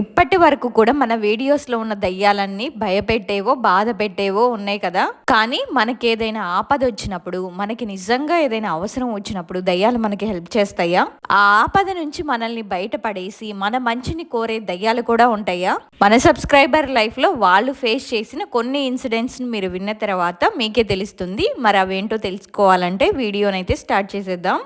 ఇప్పటి వరకు కూడా మన వీడియోస్లో ఉన్న దయ్యాలన్నీ భయపెట్టేవో బాధ పెట్టేవో ఉన్నాయి కదా. కానీ మనకి ఏదైనా ఆపద వచ్చినప్పుడు మనకి నిజంగా ఏదైనా అవసరం వచ్చినప్పుడు దయ్యాలు మనకి హెల్ప్ చేస్తాయా? ఆ ఆపద నుంచి మనల్ని బయటపడేసి మన మంచిని కోరే దయ్యాలు కూడా ఉంటాయా? మన సబ్స్క్రైబర్ లైఫ్లో వాళ్ళు ఫేస్ చేసిన కొన్ని ఇన్సిడెంట్స్ని మీరు విన్న తర్వాత మీకే తెలుస్తుంది. మరి అవేంటో తెలుసుకోవాలంటే వీడియోనైతే స్టార్ట్ చేసేద్దాం.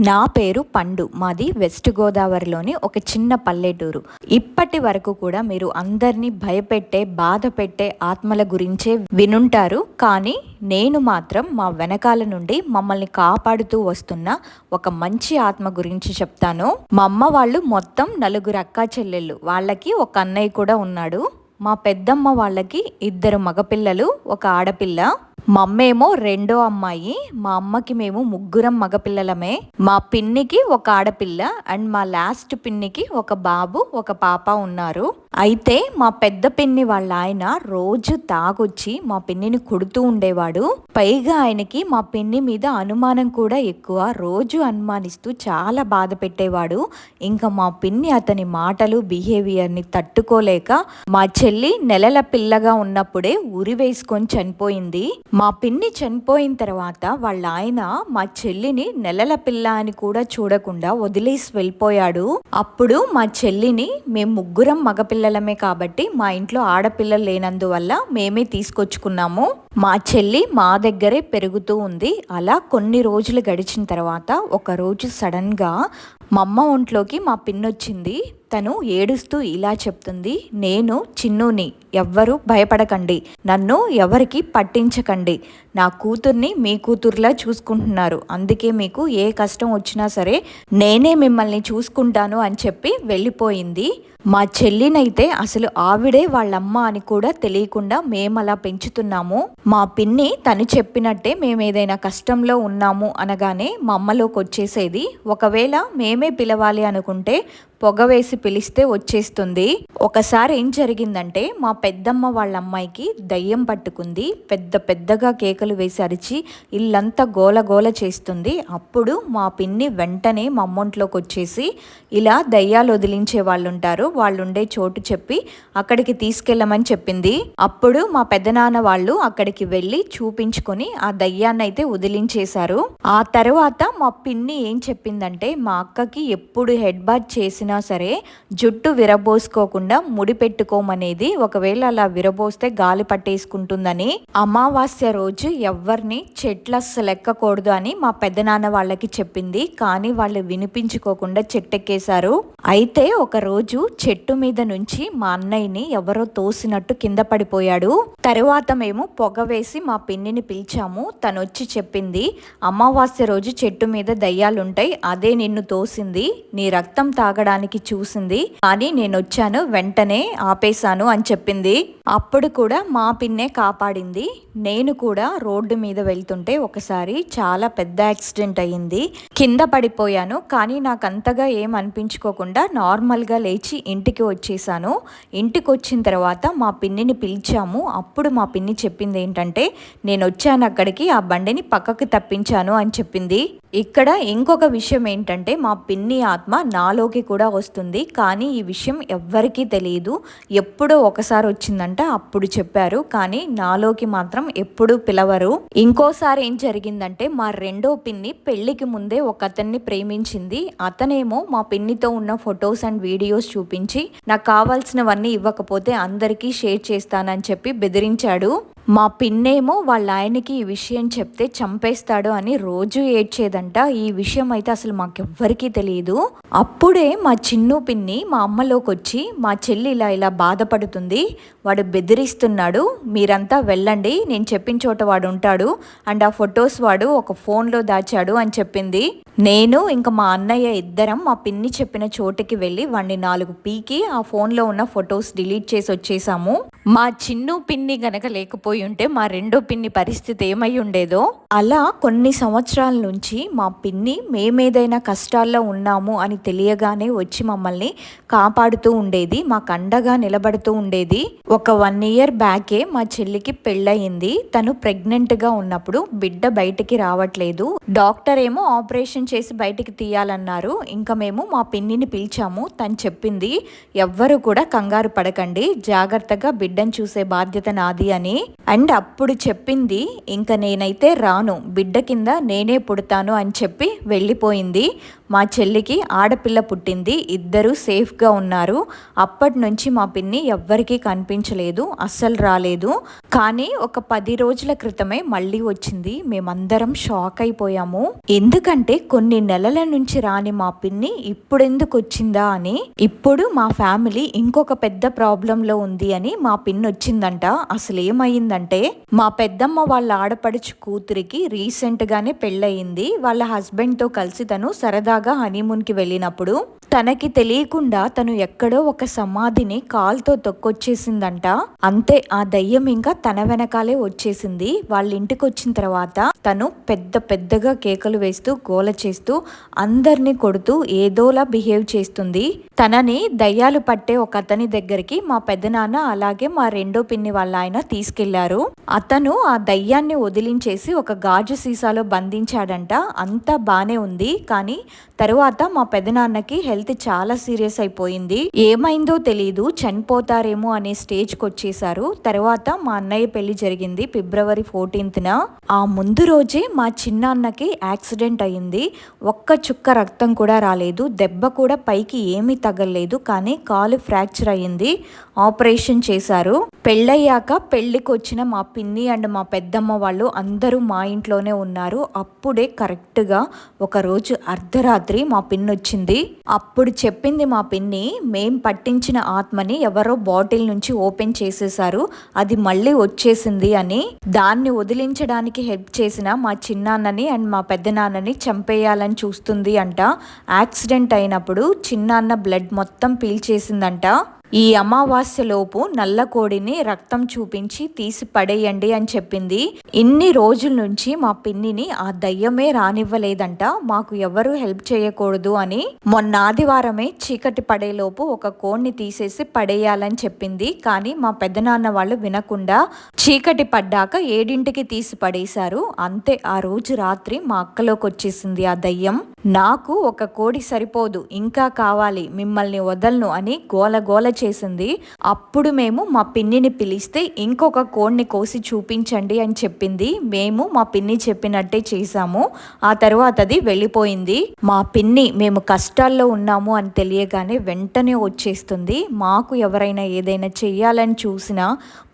నా పేరు పండు. మాది వెస్ట్ గోదావరిలోని ఒక చిన్న పల్లెటూరు. ఇప్పటి వరకు కూడా మీరు అందరినీ భయపెట్టే బాధ పెట్టే ఆత్మల గురించే వినుంటారు. కానీ నేను మాత్రం మా వెనకాల నుండి మమ్మల్ని కాపాడుతూ వస్తున్న ఒక మంచి ఆత్మ గురించి చెప్తాను. మా అమ్మ వాళ్ళు మొత్తం నలుగురు అక్కా చెల్లెళ్ళు. వాళ్ళకి ఒక అన్నయ్య కూడా ఉన్నాడు. మా పెద్దమ్మ వాళ్ళకి ఇద్దరు మగపిల్లలు ఒక ఆడపిల్ల. మా అమ్మేమో రెండో అమ్మాయి మా అమ్మకి మేము ముగ్గురం మగపిల్లలమే. మా పిన్నికి ఒక ఆడపిల్ల అండ్ మా లాస్ట్ పిన్నికి ఒక బాబు ఒక పాప ఉన్నారు. అయితే మా పెద్ద పిన్ని వాళ్ళ ఆయన రోజు తాగొచ్చి మా పిన్నిని కొడుతూ ఉండేవాడు. పైగా ఆయనకి మా పిన్ని మీద అనుమానం కూడా ఎక్కువ. రోజు అనుమానిస్తూ చాలా బాధ పెట్టేవాడు. ఇంకా మా పిన్ని అతని మాటలు బిహేవియర్ని తట్టుకోలేక మా చెల్లి నెలల పిల్లగా ఉన్నప్పుడే ఉరి వేసుకొని చనిపోయింది. మా పిన్ని చనిపోయిన తర్వాత వాళ్ళ ఆయన మా చెల్లిని నెలల పిల్ల అని కూడా చూడకుండా వదిలేసి వెళ్ళిపోయాడు. అప్పుడు మా చెల్లిని మేము ముగ్గురం మగపిల్లలమే కాబట్టి మా ఇంట్లో ఆడపిల్లలు లేనందువల్ల మేమే తీసుకొచ్చుకున్నాము. మా చెల్లి మా దగ్గరే పెరుగుతూ ఉంది. అలా కొన్ని రోజులు గడిచిన తర్వాత ఒక రోజు సడన్గా మా అమ్మ ఒంట్లోకి మా పిన్నొచ్చింది. తను ఏడుస్తూ ఇలా చెప్తుంది నేను చిన్నుని ఎవ్వరూ భయపడకండి. నన్ను ఎవరికి పట్టించకండి. నా కూతుర్ని మీ కూతుర్లా చూసుకుంటున్నారు. అందుకే మీకు ఏ కష్టం వచ్చినా సరే నేనే మిమ్మల్ని చూసుకుంటాను అని చెప్పి వెళ్ళిపోయింది. మా చెల్లినైతే అసలు ఆవిడే వాళ్ళమ్మ అని కూడా తెలియకుండా మేము అలా పెంచుతున్నాము. మా పిన్ని తను చెప్పినట్టే మేము ఏదైనా కష్టంలో ఉన్నాము అనగానే మా అమ్మలోకి వచ్చేసేది ఒకవేళ మేమే పిలవాలి అనుకుంటే పొగ వేసి పిలిస్తే వచ్చేస్తుంది. ఒకసారి ఏం జరిగిందంటే మా పెద్దమ్మ వాళ్ళ అమ్మాయికి దయ్యం పట్టుకుంది. పెద్ద పెద్దగా కేకలు వేసి అరిచి ఇల్లంతా గోల గోల చేస్తుంది. అప్పుడు మా పిన్ని వెంటనే మా అమ్మొంట్లోకి వచ్చేసి ఇలా దయ్యాలు వదిలించే వాళ్ళు ఉంటారు వాళ్ళు ఉండే చోటు చెప్పి అక్కడికి తీసుకెళ్ళమని చెప్పింది. అప్పుడు మా పెద్దనాన్న వాళ్ళు అక్కడికి వెళ్ళి చూపించుకొని ఆ దయ్యాన్ని అయితే వదిలించేశారు. ఆ తర్వాత మా పిన్ని ఏం చెప్పిందంటే మా అక్కకి ఎప్పుడు హెడ్ బాత్ చేసినా సరే జుట్టు విరబోసుకోకుండా ముడి పెట్టుకోమనేది ఒకవేళ అలా విరబోస్తే గాలి పట్టేసుకుంటుందని అమావాస్య రోజు ఎవరిని చెట్లు అస్సలు ఎక్కకూడదు అని మా పెద్దనాన్న వాళ్ళకి చెప్పింది. కానీ వాళ్ళు వినిపించుకోకుండా చెట్టెక్కేశారు. అయితే ఒక రోజు చెట్టు మీద నుంచి మా అన్నయ్యని ఎవరో తోసినట్టు కింద పడిపోయాడు. తరువాత మేము పొగ వేసి మా పిన్నిని పిలిచాము. తను వచ్చి చెప్పింది అమావాస్య రోజు చెట్టు మీద దయ్యాలుంటాయి. అదే నిన్ను తోసింది. నీ రక్తం తాగడానికి చూసింది. కానీ నేను వచ్చాను వెంటనే ఆపేశాను అని చెప్పింది. అప్పుడు కూడా మా పిన్నే కాపాడింది. నేను కూడా రోడ్డు మీద వెళ్తుంటే ఒకసారి చాలా పెద్ద యాక్సిడెంట్ అయ్యింది. కింద పడిపోయాను కానీ నాకు అంతగా ఏం అనిపించుకోకుండా నార్మల్గా లేచి ఇంటికి వచ్చేసాను. ఇంటికి వచ్చిన తర్వాత మా పిన్నిని పిలిచాము. అప్పుడు మా పిన్ని చెప్పింది ఏంటంటే నేను వచ్చాను అక్కడికి ఆ బండిని పక్కకు తప్పించాను అని చెప్పింది. ఇక్కడ ఇంకొక విషయం ఏంటంటే మా పిన్ని ఆత్మ నాలోకి కూడా వస్తుంది. కానీ ఈ విషయం ఎవ్వరికీ తెలియదు. ఎప్పుడో ఒకసారి వచ్చిందంట అప్పుడు చెప్పారు. కానీ నాలోకి మాత్రం ఎప్పుడూ పిలవరు. ఇంకోసారి ఏం జరిగిందంటే మా రెండో పిన్ని పెళ్ళికి ముందే ఒక అతన్ని ప్రేమించింది. అతనేమో మా పిన్నితో ఉన్న ఫొటోస్ అండ్ వీడియోస్ చూపించి నాకు కావాల్సినవన్నీ ఇవ్వకపోతే అందరికీ షేర్ చేస్తానని చెప్పి బెదిరించాడు. మా పిన్నేమో వాళ్ళ ఆయనకి ఈ విషయం చెప్తే చంపేస్తాడు అని రోజు ఏడ్చేదంట. ఈ విషయం అయితే అసలు మాకెవ్వరికీ తెలియదు అప్పుడే మా చిన్ను పిన్ని మా అమ్మలోకి వచ్చి మా చెల్లి ఇలా ఇలా బాధపడుతుంది. వాడు బెదిరిస్తున్నాడు మీరంతా వెళ్ళండి నేను చెప్పిన చోట వాడు ఉంటాడు. అండ్ ఆ ఫొటోస్ వాడు ఒక ఫోన్లో దాచాడు అని చెప్పింది. నేను ఇంకా మా అన్నయ్య ఇద్దరం మా పిన్ని చెప్పిన చోటుకి వెళ్ళి వాడిని నాలుగు పీకి ఆ ఫోన్లో ఉన్న ఫొటోస్ డిలీట్ చేసి వచ్చేసాము మా చిన్ను పిన్ని గనక లేకపోయి లేకపోయి ఉంటే మా రెండో పిన్ని పరిస్థితి ఏమై ఉండేదో? అలా కొన్ని సంవత్సరాల నుంచి మా పిన్ని మేమేదైనా కష్టాల్లో ఉన్నాము అని తెలియగానే వచ్చి మమ్మల్ని కాపాడుతూ ఉండేది మాకు అండగా నిలబడుతూ ఉండేది. ఒక వన్ ఇయర్ బ్యాకే మా చెల్లికి పెళ్ళయింది. తను ప్రెగ్నెంట్గా ఉన్నప్పుడు బిడ్డ బయటికి రావట్లేదు. డాక్టర్ ఏమో ఆపరేషన్ చేసి బయటికి తీయాలన్నారు. ఇంకా మేము మా పిన్నిని పిలిచాము. తను చెప్పింది ఎవ్వరు కూడా కంగారు పడకండి. జాగ్రత్తగా బిడ్డను చూసే బాధ్యత నాది అని. అండ్ అప్పుడు చెప్పింది ఇంకా నేనైతే రాను బిడ్డ కింద నేనే పుడతాను అని చెప్పి వెళ్ళిపోయింది. మా చెల్లికి ఆడపిల్ల పుట్టింది ఇద్దరూ సేఫ్గా ఉన్నారు. అప్పటి నుంచి మా పిన్ని ఎవ్వరికీ కనిపించలేదు అస్సలు రాలేదు. కానీ ఒక పది రోజుల క్రితమే మళ్ళీ వచ్చింది. మేమందరం షాక్ అయిపోయాము. ఎందుకంటే కొన్ని నెలల నుంచి రాని మా పిన్ని ఇప్పుడెందుకు వచ్చిందా అని ఇప్పుడు మా ఫ్యామిలీ ఇంకొక పెద్ద ప్రాబ్లంలో ఉంది అని మా పిన్ని వచ్చిందంట. అసలు ఏమైందంటే మా పెద్దమ్మ వాళ్ళ ఆడపడుచు కూతురికి రీసెంట్ గానే పెళ్ళయింది. వాళ్ళ హస్బెండ్తో కలిసి తను సరదాగా హనీమూన్కి వెళ్ళినప్పుడు తనకి తెలియకుండా తను ఎక్కడో ఒక సమాధిని కాల్తో తొక్కొచ్చేసిందంట. అంతే ఆ దయ్యం ఇంకా తన వెనకాలే వచ్చేసింది. వాళ్ళ ఇంటికి వచ్చిన తర్వాత తను పెద్ద పెద్దగా కేకలు వేస్తూ గోల చేస్తూ అందరినీ కొడుతూ ఏదోలా బిహేవ్ చేస్తుంది. తనని దయ్యాలు పట్టే ఒక అతని దగ్గరికి మా పెద్దనాన్న అలాగే మా రెండో పిన్ని వాళ్ళ ఆయన తీసుకెళ్ళారు అతను ఆ దయ్యాన్ని వదిలించేసి ఒక గాజు సీసాలో బంధించాడంట. అంతా బానే ఉంది. కానీ తరువాత మా పెదనాన్నకి హెల్త్ చాలా సీరియస్ అయిపోయింది. ఏమైందో తెలియదు చనిపోతారేమో అనే స్టేజ్కి వచ్చేసారు తర్వాత మా అన్నయ్య పెళ్ళి జరిగింది ఫిబ్రవరి ఫోర్టీన్త్న. ఆ ముందు రోజే మా చిన్నాన్నకి యాక్సిడెంట్ అయింది. ఒక్క చుక్క రక్తం కూడా రాలేదు. దెబ్బ కూడా పైకి ఏమీ తగలలేదు. కానీ కాలు ఫ్రాక్చర్ అయింది. ఆపరేషన్ చేశారు. పెళ్ళయ్యాక పెళ్ళికి వచ్చిన మా పిన్ని అండ్ మా పెద్దమ్మ వాళ్ళు అందరూ మా ఇంట్లోనే ఉన్నారు. అప్పుడే కరెక్ట్గా ఒక రోజు అర్ధరాత్రి మా పిన్ని వచ్చింది. అప్పుడు చెప్పింది మా పిన్ని మేం పట్టించిన ఆత్మని ఎవరో బాటిల్ నుంచి ఓపెన్ చేసేసారు అది మళ్ళీ వచ్చేసింది అని. దాన్ని వదిలించడానికి హెల్ప్ చేసిన మా చిన్నాన్నని అండ్ మా పెద్దనాన్నని చంపేయాలని చూస్తుంది అంట. యాక్సిడెంట్ అయినప్పుడు చిన్నాన్న బ్లడ్ మొత్తం పీల్చేసిందంట. ఈ అమావాస్యలోపు నల్ల కోడిని రక్తం చూపించి తీసి పడేయండి అని చెప్పింది. ఇన్ని రోజుల నుంచి మా పిన్నిని ఆ దయ్యమే రానివ్వలేదంట మాకు ఎవరు హెల్ప్ చేయకూడదు అని. మొన్న ఆదివారమే చీకటి పడేలోపు ఒక కోడిని తీసేసి పడేయాలని చెప్పింది. కానీ మా పెద్దనాన్న వాళ్ళు వినకుండా చీకటి పడ్డాక ఏడింటికి తీసి పడేశారు. అంతే ఆ రోజు రాత్రి మా అక్కలోకి వచ్చేసింది ఆ దయ్యం. నాకు ఒక కోడి సరిపోదు ఇంకా కావాలి మిమ్మల్ని వదలను అని గోల గోల చేసింది. అప్పుడు మేము మా పిన్నిని పిలిస్తే ఇంకొక కోడిని కోసి చూపించండి అని చెప్పింది. మేము మా పిన్ని చెప్పినట్టే చేశాము. ఆ తర్వాత అది వెళ్ళిపోయింది. మా పిన్ని మేము కష్టాల్లో ఉన్నాము అని తెలియగానే వెంటనే వచ్చేస్తుంది. మాకు ఎవరైనా ఏదైనా చెయ్యాలని చూసినా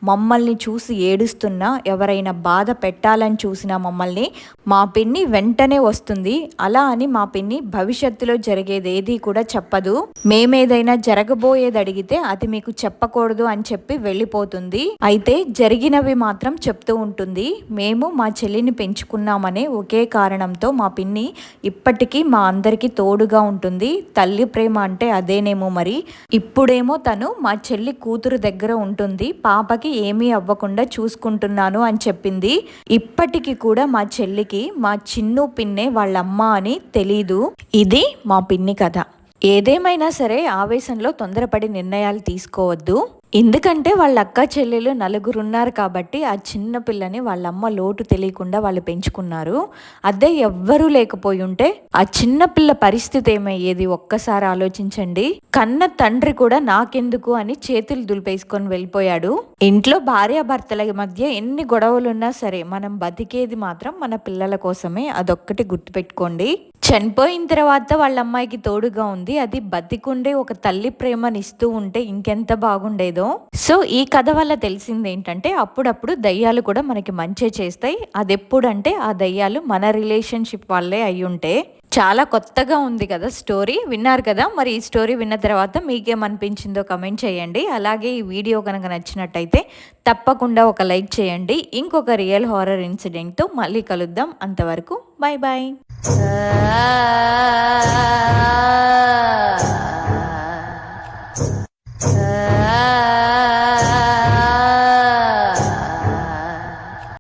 మమ్మల్ని చూసి ఏడుస్తున్నా ఎవరైనా బాధ పెట్టాలని చూసినా మమ్మల్ని మా పిన్ని వెంటనే వస్తుంది. అలా అని మా మా పిన్ని భవిష్యత్తులో జరిగేది ఏది కూడా చెప్పదు. మేమేదైనా జరగబోయేది అడిగితే అది మీకు చెప్పకూడదు అని చెప్పి వెళ్ళిపోతుంది. అయితే జరిగినవి మాత్రం చెప్తూ ఉంటుంది. మేము మా చెల్లిని పెంచుకున్నామనే ఒకే కారణంతో మా పిన్ని ఇప్పటికీ మా అందరికీ తోడుగా ఉంటుంది. తల్లి ప్రేమ అంటే అదేనేమో మరి. ఇప్పుడేమో తను మా చెల్లి కూతురు దగ్గర ఉంటుంది. పాపకి ఏమీ అవ్వకుండా చూసుకుంటున్నాను అని చెప్పింది. ఇప్పటికీ కూడా మా చెల్లికి మా చిన్ను పిన్నే వాళ్ళ అమ్మ అని తెలీదు. ఇది మా పిన్ని కథ. ఏదేమైనా సరే ఆవేశంలో తొందరపడి నిర్ణయాలు తీసుకోవద్దు. ఎందుకంటే వాళ్ళ అక్క చెల్లెలు నలుగురు ఉన్నారు కాబట్టి ఆ చిన్న పిల్లని వాళ్ళ అమ్మ లోటు తెలియకుండా వాళ్ళు పెంచుకున్నారు. అదే ఎవ్వరూ లేకపోయి ఉంటే ఆ చిన్న పిల్ల పరిస్థితి ఏమయ్యేది? ఒక్కసారి ఆలోచించండి. కన్న తండ్రి కూడా నాకెందుకు అని చేతులు దులిపేసుకొని వెళ్ళిపోయాడు. ఇంట్లో భార్యాభర్తల మధ్య ఎన్ని గొడవలున్నా సరే మనం బతికేది మాత్రం మన పిల్లల కోసమే. అదొక్కటి గుర్తుపెట్టుకోండి. చనిపోయిన తర్వాత వాళ్ళ అమ్మాయికి తోడుగా ఉంది. అది బతికుండే ఒక తల్లి ప్రేమనిస్తూ ఉంటే ఇంకెంత బాగుండేదో. సో ఈ కథ వల్ల తెలిసింది ఏంటంటే అప్పుడప్పుడు దయ్యాలు కూడా మనకి మంచి చేస్తాయి. అది ఎప్పుడంటే ఆ దయ్యాలు మన రిలేషన్షిప్ వాళ్ళే అయి ఉంటే చాలా కొత్తగా ఉంది కదా స్టోరీ. విన్నారు కదా? మరి ఈ స్టోరీ విన్న తర్వాత మీకేమనిపించిందో కమెంట్ చేయండి. అలాగే ఈ వీడియో కనుక నచ్చినట్టయితే తప్పకుండా ఒక లైక్ చేయండి. ఇంకొక రియల్ హారర్ ఇన్సిడెంట్తో మళ్ళీ కలుద్దాం. అంతవరకు బాయ్ బాయ్ ah.